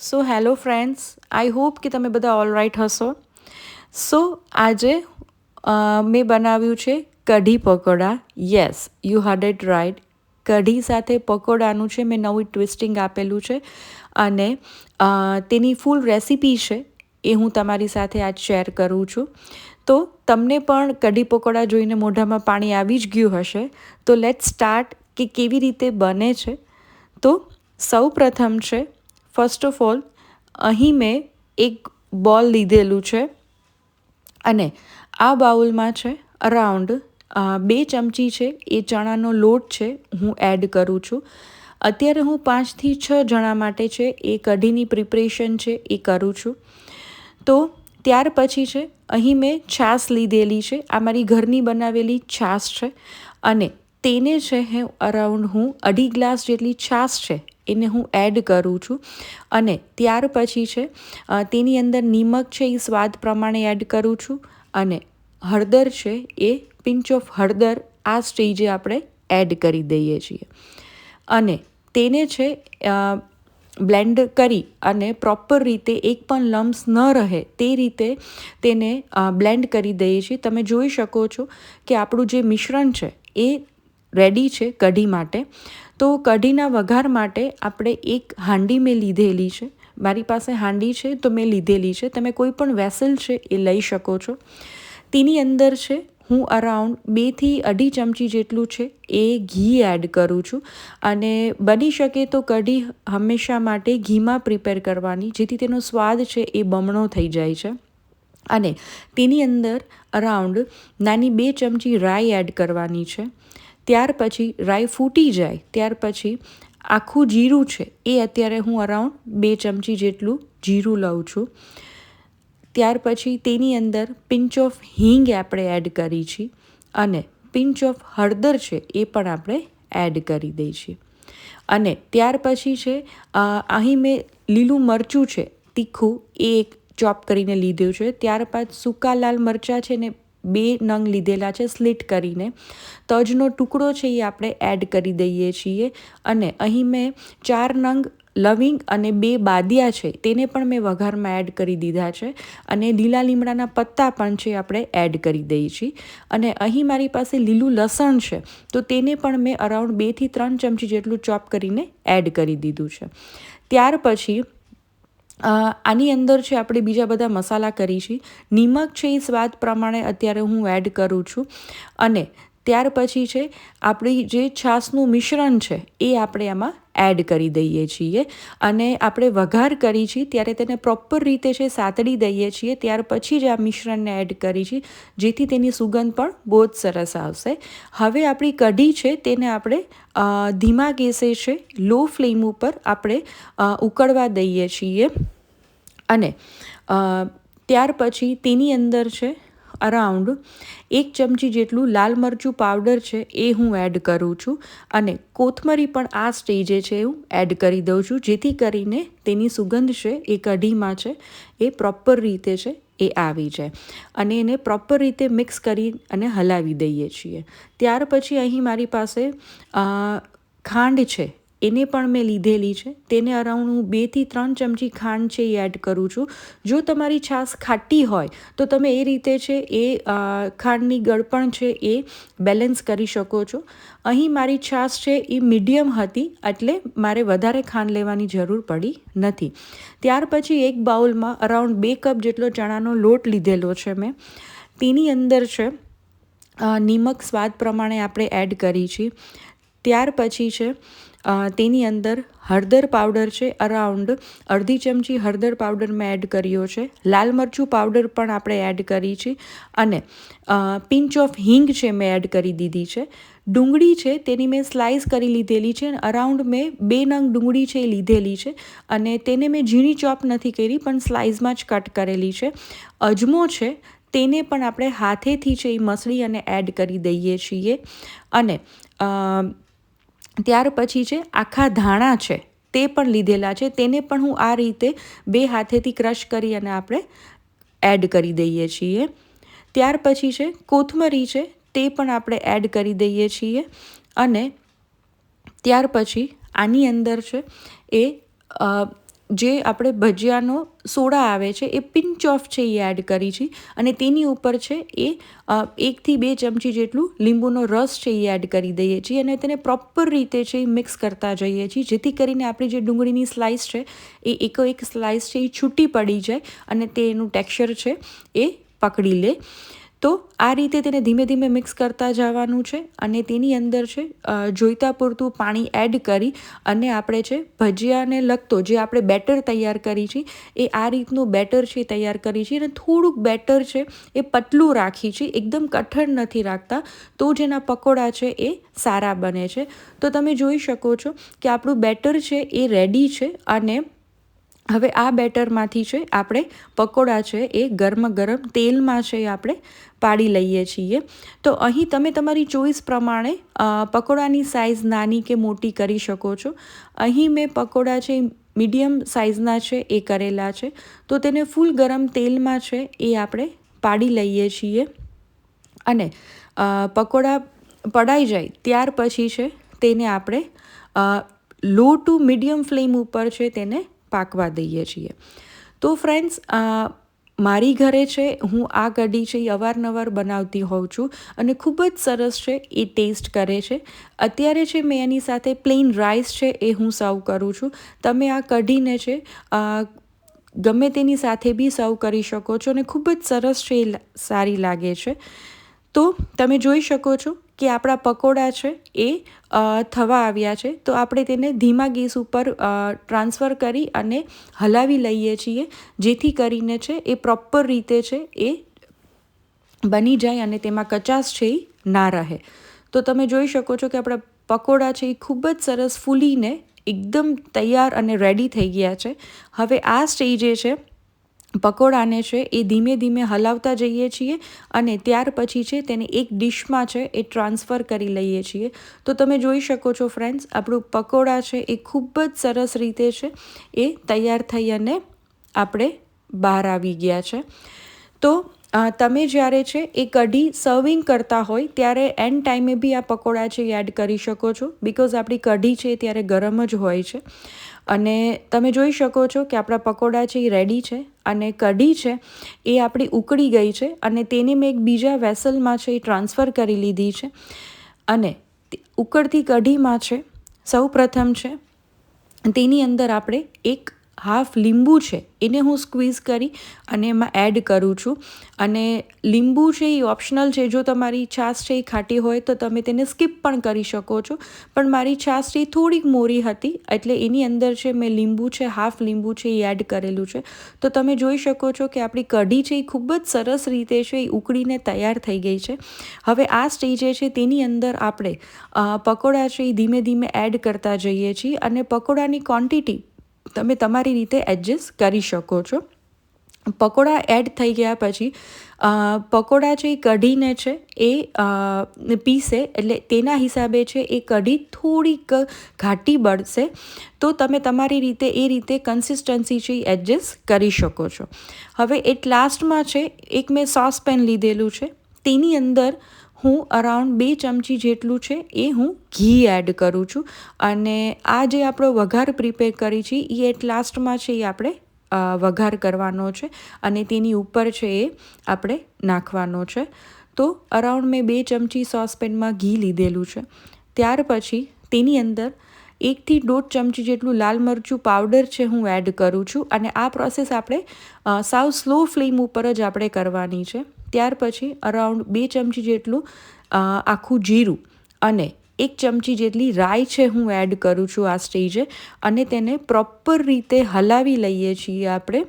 So hello friends I hope કે તમે બધા ઓલ રાઇટ હશો. સો આજે મેં બનાવ્યું છે kadhi pakora. Yes you heard it right kadhi સાથે પકોડાનું છે, મેં નવું ટ્વિસ્ટિંગ આપેલું છે. અને તેની ફૂલ રેસિપી છે એ હું તમારી સાથે આજ શેર કરું છું. તો, તમને પણ કઢી પકોડા જોઈને મોઢામાં પાણી આવી જ ગયું હશે. તો લેટ સ્ટાર્ટ કે કેવી રીતે બને છે. તો સૌ પ્રથમ છે ફર્સ્ટ ઓફ ઓલ અહીં મેં એક બોલ લીધેલું છે અને આ બાઉલમાં છે અરાઉન્ડ બે ચમચી છે. એ ચણાનો લોટ છે, હું એડ કરું છું. અત્યારે હું પાંચથી છ જણા માટે છે, એ કઢીની પ્રિપરેશન છે, એ કરું છું. તો ત્યાર પછી છે, અહીં મેં છાશ લીધેલી છે. આ મારી ઘરની બનાવેલી છાશ છે અને તેને છે, હે અરાઉન્ડ હું અઢી ગ્લાસ જેટલી છાશ છે એને હું એડ કરું છું. અને ત્યાર પછી છે તેની અંદર નિમક છે એ સ્વાદ પ્રમાણે એડ કરું છું. અને હળદર છે એ પિંચ ઓફ હળદર આ સ્ટેજે આપણે એડ કરી દઈએ છીએ. અને તેને છે બ્લેન્ડ કરી અને પ્રોપર રીતે એક પણ લમ્સ ન રહે તે રીતે તેને બ્લેન્ડ કરી દઈએ છીએ. તમે જોઈ શકો છો કે આપણું જે મિશ્રણ છે એ રેડી છે કઢી માટે. તો કઢીના વઘાર માટે આપણે એક હાંડી મેં લીધેલી છે. મારી પાસે હાંડી છે તો મેં લીધેલી છે. તમે કોઈ પણ વેસલ છે એ લઈ શકો છો. તેની અંદર છે હું અરાઉન્ડ બેથી અઢી ચમચી જેટલું છે એ ઘી એડ કરું છું. અને બની શકે તો કઢી હંમેશા માટે ઘીમાં પ્રિપેર કરવાની, જેથી તેનો સ્વાદ છે એ બમણો થઈ જાય છે. અને તેની અંદર અરાઉન્ડ નાની બે ચમચી રાઈ એડ કરવાની છે. ત્યાર પછી રાઈ ફૂટી જાય, ત્યાર પછી આખું જીરું છે, એ અત્યારે હું અરાઉન્ડ બે ચમચી જેટલું જીરું લઉં છું. ત્યાર પછી તેની અંદર પિંચ ઓફ હિંગ આપણે એડ કરી છીએ અને પિંચ ઓફ હળદર છે, એ પણ આપણે એડ કરી દઈ છીએ અને ત્યાર પછી છે અહીં મેં લીલું મરચું છે, તીખું, એ એક ચોપ કરીને લીધું છે. ત્યારબાદ સૂકા લાલ મરચાં છે ને બે નંગ લીધેલા છે સ્લીટ કરીને. તજનો ટુકડો છે એ આપણે એડ કરી દઈએ છીએ. અને અહીં મેં ચાર નંગ લવિંગ અને બે બાદિયા છે, તેને પણ મેં વઘારમાં એડ કરી દીધા છે. અને લીલા લીમડાના પત્તા પણ છે આપણે એડ કરી દઈએ છીએ. અને અહીં મારી પાસે લીલું લસણ છે, તો તેને પણ મેં અરાઉન્ડ બેથી ત્રણ ચમચી જેટલું ચોપ કરીને એડ કરી દીધું છે. ત્યાર પછી આની અંદર છે આપણે બીજા બધા મસાલા કરી છીએ નિમક છે એ સ્વાદ પ્રમાણે અત્યારે હું એડ કરું છું. અને ત્યાર પછી છે, આપણી જે છાશનું મિશ્રણ છે, એ આપણે એમાં એડ કરી દઈએ છીએ અને આપણે વઘાર કરી છીએ ત્યારે તેને પ્રોપર રીતે છે, સાતડી દઈએ છીએ. ત્યાર પછી જ આ મિશ્રણને એડ કરી છીએ જેથી તેની સુગંધ પણ બહુ જ સરસ આવશે. હવે આપણી કઢી છે, તેને આપણે ધીમા ગેસે છે, લો ફ્લેમ ઉપર આપણે ઉકળવા દઈએ છીએ. અને ત્યાર પછી તેની અંદર છે અરાઉન્ડ એક ચમચી જેટલું લાલ મરચું પાવડર છે, એ હું એડ કરું છું. અને કોથમરી પણ આ સ્ટેજે છે હું એડ કરી દઉં છું. જેથી કરીને તેની સુગંધ છે, એ કઢીમાં છે, એ પ્રોપર રીતે છે, એ આવી જાય. અને એને પ્રોપર રીતે મિક્સ કરી અને હલાવી દઈએ છીએ. ત્યાર પછી અહીં મારી પાસે ખાંડ છે એને પણ મેં લીધેલી છે. તેને અરાઉન્ડ હું બેથી ત્રણ ચમચી ખાંડ છે એ એડ કરું છું. જો તમારી છાશ ખાટી હોય, તો તમે એ રીતે છે એ ખાંડની ગળપણ છે એ બેલેન્સ કરી શકો છો. અહીં મારી છાશ છે એ મીડિયમ હતી, એટલે મારે વધારે ખાંડ લેવાની જરૂર પડી નથી. ત્યાર પછી એક બાઉલમાં અરાઉન્ડ બે કપ જેટલો ચણાનો લોટ લીધેલો છે મેં. તેની અંદર છે નિમક સ્વાદ પ્રમાણે આપણે એડ કરી છીએ ત્યાર પછી છે તેની અંદર હળદર પાવડર છે અરાઉન્ડ અડધી ચમચી હળદર પાવડર મેં એડ કર્યો છે. લાલ મરચું પાવડર પણ આપણે એડ કરી છે અને પિંચ ઓફ હિંગ છે મેં એડ કરી દીધી છે. ડુંગળી છે તેની મેં સ્લાઇસ કરી લીધેલી છે અને અરાઉન્ડ મેં બે નંગ ડુંગળી છે એ લીધેલી છે અને તેને મેં ઝીણી ચોપ નથી કરી પણ સ્લાઇસમાં જ કટ કરેલી છે. અજમો છે તેને પણ આપણે હાથેથી છે એ મસળી અને એડ કરી દઈએ છીએ અને ત્યાર પછી છે આખા ધાણા છે, તે પણ લીધેલા છે. તેને પણ હું આ રીતે બે હાથેથી ક્રશ કરી અને આપણે એડ કરી દઈએ છીએ. ત્યાર પછી છે કોથમરી છે, તે પણ આપણે એડ કરી દઈએ છીએ. અને ત્યાર પછી આની અંદર છે એ જે આપણે ભજીયાનો સોડા આવે છે, એ પિંચ ઓફ છે એ એડ કરી છે. અને તેની ઉપર છે એ એકથી બે ચમચી જેટલું લીંબુનો રસ છે એ એડ કરી દઈએ છીએ અને તેને પ્રોપર રીતે છે એ મિક્સ કરતા જઈએ છીએ. જેથી કરીને આપણી જે ડુંગળીની સ્લાઇસ છે, એ એકો એક સ્લાઇસ છે એ છૂટી પડી જાય અને તેનું ટેક્સચર છે એ પકડી લે. તો આ રીતે તેને ધીમે ધીમે મિક્સ કરતા જવાનું છે અને તેની અંદર છે જોઈતા પૂરતું પાણી એડ કરી અને આપણે છે, ભજીયાને લગતો જે આપણે બેટર તૈયાર કરી છે, એ આ રીતનું બેટર છે તૈયાર કરી છે અને થોડુંક બેટર છે એ પતલું રાખી છે, એકદમ કઠણ નથી રાખતા, તો જેના પકોડા છે એ સારા બને છે. તો તમે જોઈ શકો છો કે આપણું બેટર છે એ રેડી છે અને હવે આ બેટરમાંથી છે, આપણે પકોડા છે એ ગરમ ગરમ તેલમાં છે આપણે પાડી લઈએ છીએ. તો અહીં તમે તમારી ચોઈસ પ્રમાણે પકોડાની સાઇઝ નાની કે મોટી કરી શકો છો. અહીં મેં પકોડા છે મીડિયમ સાઇઝના છે, એ કરેલા છે. તો તેને ફૂલ ગરમ તેલમાં છે એ આપણે પાડી લઈએ છીએ. અને પકોડા પડાઈ જાય ત્યાર પછી છે, તેને આપણે લો ટુ મીડિયમ ફ્લેમ ઉપર છે તેને પાકવા દઈએ છીએ. તો ફ્રેન્ડ્સ મારી ઘરે છે, હું આ કઢી છે એ અવારનવાર બનાવતી હોઉં છું અને ખૂબ જ સરસ છે, એ ટેસ્ટ કરે છે. અત્યારે છે મેં એની સાથે પ્લેન રાઈસ છે એ હું સર્વ કરું છું. તમે આ કઢીને છે ગમે તેની સાથે બી સર્વ કરી શકો છો અને ખૂબ જ સરસ છે, એ સારી લાગે છે. તો તમે જોઈ શકો છો કે આપણા પકોડા છે એ થવા આવ્યા છે, તો આપણે તેને ધીમા ગેસ ઉપર ટ્રાન્સફર કરી અને હલાવી લઈએ છીએ, જેથી કરીને છે એ પ્રોપર રીતે છે એ બની જાય અને તેમાં કચાશ છે એ ના રહે. તો તમે જોઈ શકો છો કે આપણા પકોડા છે એ ખૂબ જ સરસ ફૂલીને એકદમ તૈયાર અને રેડી થઈ ગયા છે. હવે આ સ્ટેજે છે પકોડાને છે એ ધીમે ધીમે હલાવતા જઈએ છીએ અને ત્યાર પછી છે તેને એક ડિશમાં છે એ ટ્રાન્સફર કરી લઈએ છીએ. તો તમે જોઈ શકો છો ફ્રેન્ડ્સ, આપણું પકોડા છે એ ખૂબ જ સરસ રીતે છે એ તૈયાર થઈ અને આપણે બહાર આવી ગયા છે. તો તમે જ્યારે છે એ કઢી સર્વિંગ કરતા હોય, ત્યારે એન્ડ ટાઈમે બી આ પકોડા છે એ એડ કરી શકો છો. બિકોઝ આપણી કઢી છે ત્યારે ગરમ જ હોય છે. અને તમે જોઈ શકો છો કે આપણા પકોડા છે એ રેડી છે અને કઢી છે એ આપણી ઉકળી ગઈ છે અને તેને મેં એક બીજા વેસલમાં છે એ ટ્રાન્સફર કરી લીધી છે. અને ઉકળતી કઢીમાં છે, સૌ પ્રથમ છે, તેની અંદર આપણે એક હાફ લીંબુ છે, એને હું સ્ક્વીઝ કરી અને એમાં એડ કરું છું. અને લીંબુ છે એ ઓપ્શનલ છે, જો તમારી છાશ છે એ ખાટી હોય તો તમે તેને સ્કીપ પણ કરી શકો છો. પણ મારી છાશ છે થોડીક મોરી હતી, એટલે એની અંદર છે મેં લીંબુ છે, હાફ લીંબુ છે એ એડ કરેલું છે. તો તમે જોઈ શકો છો કે આપણી કઢી છે એ ખૂબ જ સરસ રીતે છે એ ઉકળીને તૈયાર થઈ ગઈ છે. હવે આ સ્ટેજે છે તેની અંદર આપણે પકોડા છે એ ધીમે ધીમે એડ કરતા જઈએ છીએ અને પકોડાની ક્વોન્ટિટી તમે તમારી રીતે એડજસ્ટ કરી શકો છો. પકોડા એડ થઈ ગયા પછી પકોડા જે કઢીને છે એ પીસે એટલે તેના હિસાબે છે એ કઢી થોડીક ઘાટી બળશે. તો તમે તમારી રીતે, એ રીતે કન્સિસ્ટન્સી છે એડજસ્ટ કરી શકો છો. હવે એટ લાસ્ટમાં છે, એક મેં સોસ પેન લીધેલું છે. તેની અંદર હું અરાઉન્ડ બે ચમચી જેટલું છે એ હું ઘી એડ કરું છું. અને આ જે આપણો વઘાર પ્રિપેર કરી છે એ એટ લાસ્ટમાં છે એ આપણે વઘાર કરવાનો છે અને તેની ઉપર છે એ આપણે નાખવાનો છે. તો અરાઉન્ડ મેં બે ચમચી સોસપેનમાં ઘી લીધેલું છે. ત્યાર પછી તેની અંદર એકથી દોઢ ચમચી જેટલું લાલ મરચું પાવડર છે હું એડ કરું છું અને આ પ્રોસેસ આપણે સાવ સ્લો ફ્લેમ ઉપર જ આપણે કરવાની છે. ત્યાર પછી અરાઉન્ડ બે ચમચી જેટલું આખું જીરું અને એક ચમચી જેટલી રાઈ છે હું એડ કરું છું આ સ્ટેજે અને તેને પ્રોપર રીતે હલાવી લઈએ છીએ આપણે.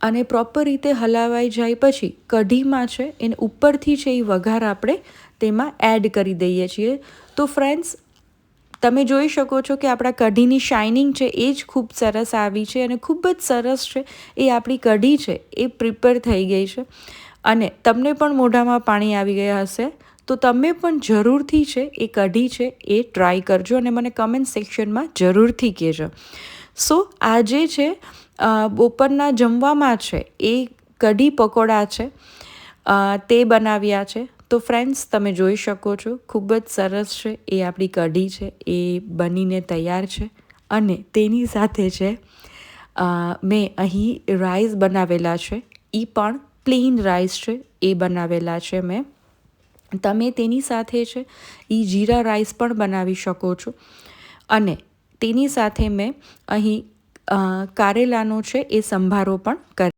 અને પ્રોપર રીતે હલાવાઈ જાય પછી કઢીમાં છે, એને ઉપરથી છે એ વઘાર આપણે તેમાં એડ કરી દઈએ છીએ. તો ફ્રેન્ડ્સ તમે જોઈ શકો છો કે આપણા કઢીની શાઇનિંગ છે, એ જ ખૂબ સરસ આવી છે અને ખૂબ જ સરસ છે, એ આપણી કઢી છે, એ પ્રિપેર થઈ ગઈ છે. અને તમને પણ મોઢામાં પાણી આવી ગયા હશે, તો તમે પણ જરૂરથી છે, એ કઢી છે, એ ટ્રાય કરજો અને મને કમેન્ટ સેક્શનમાં જરૂરથી કહેજો. સો આજે છે બપોરના જમવામાં છે, એ કઢી પકોડા છે તે બનાવ્યા છે. તો ફ્રેન્ડ્સ તમે જોઈ શકો છો, ખૂબ જ સરસ છે, એ આપણી કઢી છે, એ બનીને તૈયાર છે અને તેની સાથે છે મેં અહીં રાઈસ બનાવેલા છે એ પણ પ્લેન રાઈસ છે, એ બનાવેલા છે મેં. તમે તેની સાથે છે એ જીરા રાઈસ પણ બનાવી શકો છો અને તેની સાથે મેં અહીં કારેલાનો છે, એ સંભારો પણ કરી